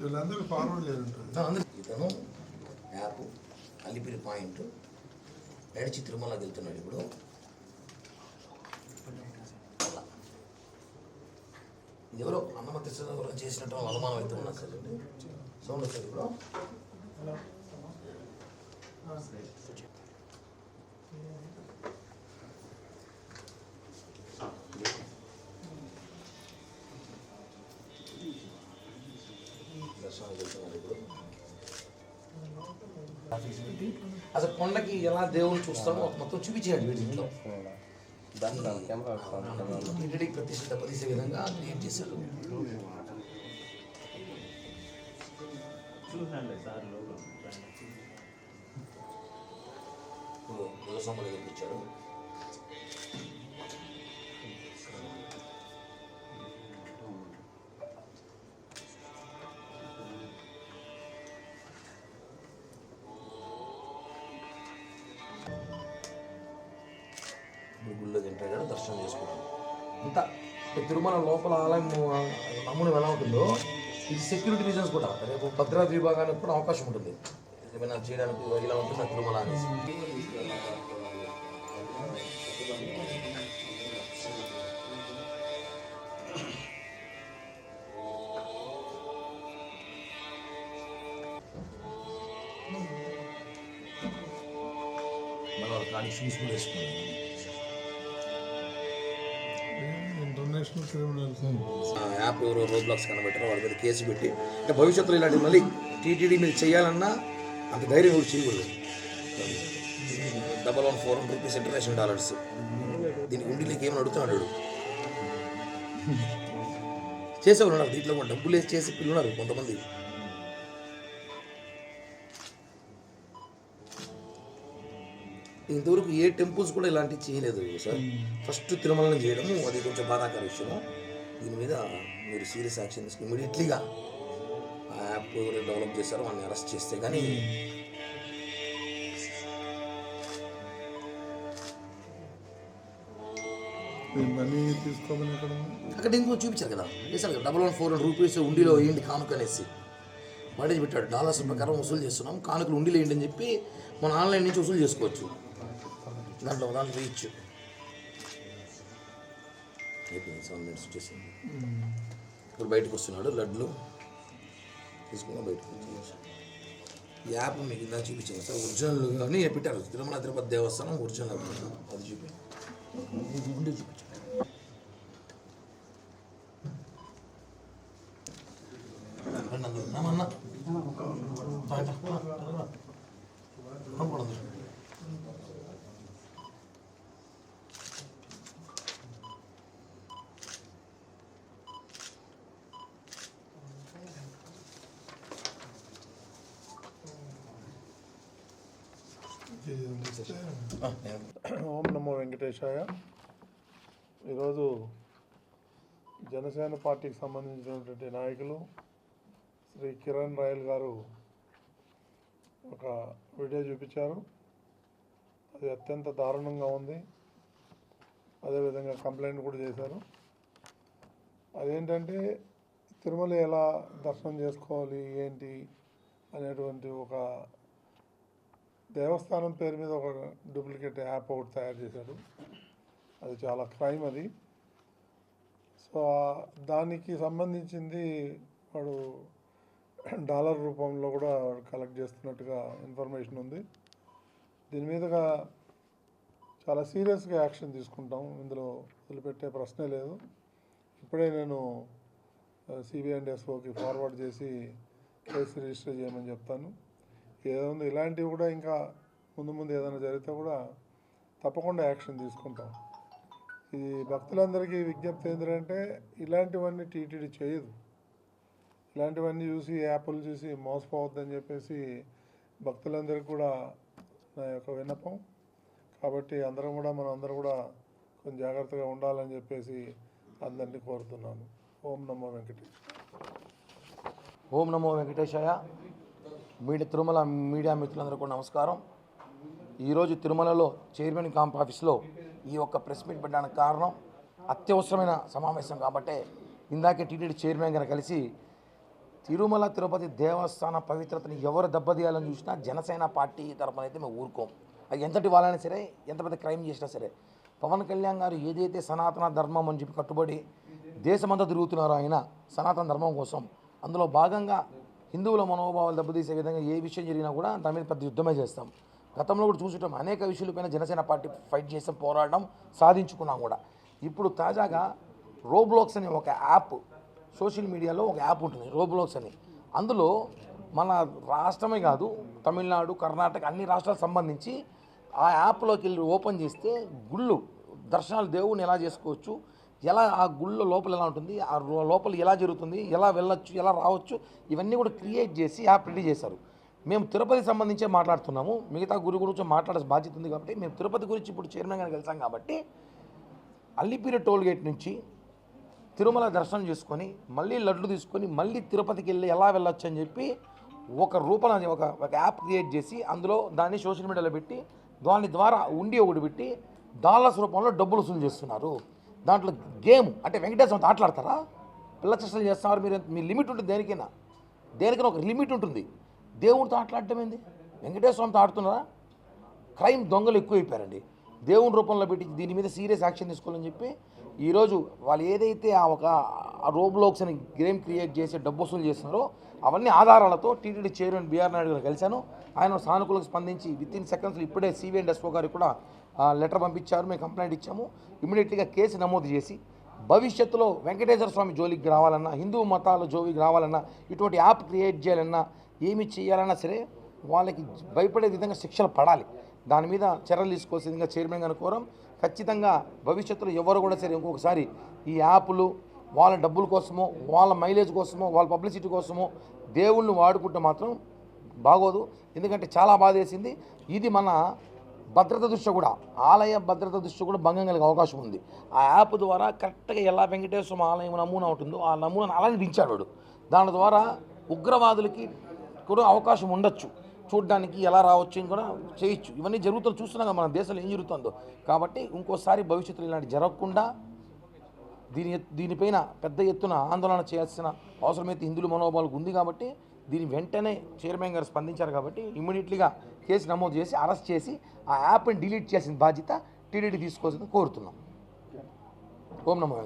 వీళ్ళందరూ ఫార్వర్డ్ అందరూ ఇతను యాప్ అలిపిరి పాయింట్ నడిచి తిరుమలకి వెళ్తున్నాడు ఇప్పుడు. ఇది ఎవరో అన్నమతి ఎవరో చేసినట్టు అనుమానం అయితే ఉన్నా సార్ సౌండ్ వస్తుంది ఇప్పుడు. దర్శనానికి అసలు కొండకి ఎలా దేవుని చూస్తామో మొత్తం చూపించాడు వీడింట్లో దాన్ని టీటీడీకి ప్రతిష్ట దెబ్బతీసే విధంగా క్రియేట్ చేశాడు? చూసానులే సార్ దర్శనం చేసుకుంటాడు ఇంత తిరుమల లోపల ఆలయం నమ్ముని ఎలా ఉంటుందో ఇది సెక్యూరిటీ రీజన్స్ కూడా. రేపు భద్రాద్రి విభాగానికి కూడా అవకాశం ఉంటుంది. ఏమైనా చేయడానికి ఇలా ఉంటుంది తిరుమల అనేసి? మన కాడికి షూస్ కూడా ఇంటర్నేషనల్ క్రిమినల్ యాప్ ఎవరో రోడ్ బ్లాక్స్ కనబెట్టారో వాళ్ళ మీద కేసు పెట్టి. అంటే భవిష్యత్తులో ఇలాంటి మళ్ళీ టీటీడీ మీద చేయాలన్నా అంత ధైర్యం కూడా చేయకూడదు. Double one four rupees international dollars. దీనికి ఉండిలోకి ఏమని అడుగుతున్నాడు చేసేవాళ్ళు ఉన్నారు దీంట్లో డబ్బులు వేసి చేసి పిల్లలు ఉన్నారు కొంతమంది. ఇంతవరకు ఏ టెంపుల్స్ కూడా ఇలాంటివి చేయలేదు సార్. ఫస్ట్ తిరుమలని చేయడము అది కొంచెం బాధాకర విషయము. దీని మీద మీరు సీరియస్ యాక్షన్ తీసుకుని ఇమీడియట్లీగా ఆ యాప్ ఎవరు డెవలప్ చేశారో. వాళ్ళని అరెస్ట్ చేస్తే కానీ? అక్కడ ఇంకో చూపించారు కదా. చేశారు కదా. Double one four hundred rupees ఉండిలో వేయండి కానుక అనేసి. వాడేది పెట్టాడు. డాలర్స్ ప్రకారం వసూలు చేస్తున్నాం. కానుకలు ఉండిలో వేయండి అని చెప్పి మన ఆన్లైన్ నుంచి వసూలు చేసుకోవచ్చు. దాంట్లో దాంట్లో వేయచ్చు అయిపోయింది సెవెన్ మినిట్స్ వచ్చేసింది. ఇప్పుడు బయటకు వస్తున్నాడు లడ్లు తీసుకున్నా బయటకు వచ్చేసి. యాప్ మీకు ఇందా చూపించాను సార్ ఒరిజినల్ కానీ పెట్టారు. తిరుమల తిరుపతి దేవస్థానం ఒరిజినల్ అది చూపి. చూపించాను రండి అందరూ. రామన్న. బయట. రా, రా, రా. రండి అందరూ. ఇది ఇస్తే ఆ, నేను- ఓం నమో వెంకటేశాయ. ఈరోజు జనసేన పార్టీకి సంబంధించినటువంటి నాయకులు శ్రీ కిరణ్ రాయల్ గారు ఒక వీడియో చూపించారు. అది అత్యంత దారుణంగా ఉంది. అదేవిధంగా కంప్లైంట్ కూడా చేశారు. అదేంటంటే తిరుమల ఎలా దర్శనం చేసుకోవాలి ఏంటి అనేటువంటి ఒక దేవస్థానం పేరు మీద ఒక డూప్లికేట్ యాప్ ఒకటి తయారు చేశాడు. అది చాలా క్రైమ్ అది. సో దానికి సంబంధించింది వాడు డాలర్ రూపంలో కూడా కలెక్ట్ చేస్తున్నట్టుగా ఇన్ఫర్మేషన్ ఉంది. దీని మీదుగా చాలా సీరియస్గా యాక్షన్ తీసుకుంటాం. ఇందులో వదిలిపెట్టే ప్రశ్నే లేదు. ఇప్పుడే నేను సిబిఐ అండ్ ఎస్ఓకి ఫార్వర్డ్ చేసి కేసు రిజిస్టర్ చేయమని చెప్తాను. ఏదో ఉంది ఇలాంటివి కూడా ఇంకా ముందు ముందు ఏదైనా జరిగితే కూడా తప్పకుండా యాక్షన్ తీసుకుంటాం. ఇది భక్తులందరికీ విజ్ఞప్తి ఏంటంటే ఇలాంటివన్నీ టీటీడీ చేయదు. ఇలాంటివన్నీ చూసి యాప్లు చూసి మోసపోవద్దని చెప్పేసి భక్తులందరికీ కూడా నా యొక్క విన్నపం. కాబట్టి అందరం కూడా మనం అందరం కూడా కొంచెం జాగ్రత్తగా ఉండాలని చెప్పేసి అందరినీ కోరుతున్నాను. ఓం నమో వెంకటేష్ ఓం నమో వెంకటేశాయ. మీడియా తిరుమల మీడియా మిత్రులందరూ కూడా నమస్కారం. ఈరోజు తిరుమలలో చైర్మన్ కాంప్ ఆఫీస్లో ఈ యొక్క ప్రెస్ మీట్ పెట్టడానికి కారణం అత్యవసరమైన సమావేశం కాబట్టి ఇందాకే టీటీడీ చైర్మన్ గారు కలిసి తిరుమల తిరుపతి దేవస్థాన పవిత్రతని ఎవరు దెబ్బతీయాలని చూసినా జనసేన పార్టీ తరపున అయితే మేము ఊరుకోం. అది ఎంతటి వాళ్ళైనా సరే ఎంత పెద్ద క్రైమ్ చేసినా సరే పవన్ కళ్యాణ్ గారు ఏదైతే సనాతన ధర్మం అని చెప్పి కట్టుబడి దేశమంతా తిరుగుతున్నారో ఆయన సనాతన ధర్మం కోసం అందులో భాగంగా హిందువుల మనోభావాలు దెబ్బతీసే విధంగా ఏ విషయం జరిగినా కూడా దాని మీద పెద్ద యుద్ధమే చేస్తాం. గతంలో కూడా చూసుంటాం అనేక విషయాలపైన జనసేన పార్టీ ఫైట్ చేసాం పోరాడడం సాధించుకున్నాం కూడా. ఇప్పుడు తాజాగా రోబ్లాక్స్ అనే ఒక యాప్ సోషల్ మీడియాలో ఒక యాప్ ఉంటుంది రోబ్లాక్స్ అని. అందులో మన రాష్ట్రమే కాదు తమిళనాడు కర్ణాటక అన్ని రాష్ట్రాలకు సంబంధించి ఆ యాప్లోకి వెళ్ళి ఓపెన్ చేస్తే గుళ్ళు దర్శనాలు దేవుని ఎలా చేసుకోవచ్చు ఎలా ఆ గుళ్ళ లోపల ఎలా ఉంటుంది? ఆ లోపల ఎలా జరుగుతుంది? ఎలా వెళ్ళొచ్చు? ఎలా రావచ్చు? ఇవన్నీ కూడా క్రియేట్ చేసి యాప్ రెడీ చేశారు. మేము తిరుపతి సంబంధించే మాట్లాడుతున్నాము. మిగతా గురి గురించి మాట్లాడే బాధ్యత ఉంది కాబట్టి మేము తిరుపతి గురించి ఇప్పుడు చైర్మన్ గారికి వెళ్తాం కాబట్టి అల్లిపిరి టోల్ గేట్ నుంచి తిరుమల దర్శనం చేసుకొని మళ్ళీ లడ్లు తీసుకొని మళ్ళీ తిరుపతికి వెళ్ళి ఎలా వెళ్ళొచ్చు అని చెప్పి ఒక రూపం ఒక ఒక యాప్ క్రియేట్ చేసి అందులో దాన్ని సోషల్ మీడియాలో పెట్టి దాని ద్వారా ఉండి ఒకటి పెట్టి డాలర్స్ రూపంలో డబ్బులు వసూలు చేస్తున్నారు. దాంట్లో గేమ్ అంటే వెంకటేశ్వరంతో ఆటలాడతారా? పిల్ల చేష్టలు చేస్తున్నారు మీరు మీ లిమిట్ ఉంటుంది దేనికైనా. దేనికైనా ఒక లిమిట్ ఉంటుంది. దేవుడితో ఆటలాడటం ఏంది? వెంకటేశ్వరంతో ఆడుతున్నారా? క్రైమ్ దొంగలు ఎక్కువైపోయారండి. దేవుని రూపంలో పెట్టి దీని మీద సీరియస్ యాక్షన్ తీసుకోవాలని చెప్పి ఈరోజు వాళ్ళు ఏదైతే ఆ ఒక రోబ్లోక్స్ అని గేమ్ క్రియేట్ చేసి డబ్బు వసూలు చేస్తున్నారో అవన్నీ ఆధారాలతో టీటీడీ చైర్మన్ బీఆర్ నాయుడు గారు కలిశాను. ఆయన సానుకూలంగా స్పందించి విత్ ఇన్ సెకండ్స్లో ఇప్పుడే సివిఎన్ ఎస్ఓ గారికి కూడా లెటర్ పంపించారు మేము కంప్లైంట్ ఇచ్చాము. ఇమీడియట్గా కేసు నమోదు చేసి భవిష్యత్తులో వెంకటేశ్వర స్వామి జోలికి రావాలన్నా హిందూ మతాల జోలికి రావాలన్నా ఇటువంటి యాప్ క్రియేట్ చేయాలన్నా ఏమి చేయాలన్నా సరే వాళ్ళకి భయపడే విధంగా శిక్షలు పడాలి. దాని మీద చర్యలు తీసుకోవాల్సిందిగా చైర్మన్ గారు కోరం. ఖచ్చితంగా భవిష్యత్తులో ఎవరు కూడా సరే ఇంకొకసారి ఈ యాప్లు వాళ్ళ డబ్బుల కోసమో వాళ్ళ మైలేజ్ కోసమో వాళ్ళ పబ్లిసిటీ కోసమో దేవుళ్ళని వాడుకుంటే మాత్రం బాగోదు. ఎందుకంటే చాలా బాధ వేసింది ఇది మన భద్రత దృష్ట్యా కూడా ఆలయ భద్రత దృష్ట్యా కూడా భంగం కలిగే అవకాశం ఉంది. ఆ యాప్ ద్వారా కరెక్ట్గా ఎలా వెంకటేశ్వర ఆలయం నమూనా ఉంటుందో ఆ నమూనాను అలానే దించాడు వాడు. దాని ద్వారా ఉగ్రవాదులకి కూడా అవకాశం ఉండొచ్చు. చూడడానికి ఎలా రావచ్చు అని కూడా చేయొచ్చు. ఇవన్నీ జరుగుతున్న చూస్తున్నాం కదా మన దేశంలో ఏం జరుగుతుందో. కాబట్టి ఇంకోసారి భవిష్యత్తులో ఇలాంటి జరగకుండా దీని దీనిపైన పెద్ద ఎత్తున ఆందోళన చేయాల్సిన అవసరమైతే హిందువుల మనోభావాలకు ఉంది కాబట్టి దీని వెంటనే చైర్మన్ గారు స్పందించారు కాబట్టి ఇమ్మీడియట్లీగా కేసు నమోదు చేసి అరెస్ట్ చేసి ఆ యాప్ని డిలీట్ చేసిన బాధ్యత టీడీడీ తీసుకోవాల్సింది కోరుతున్నాం. ఓం నమో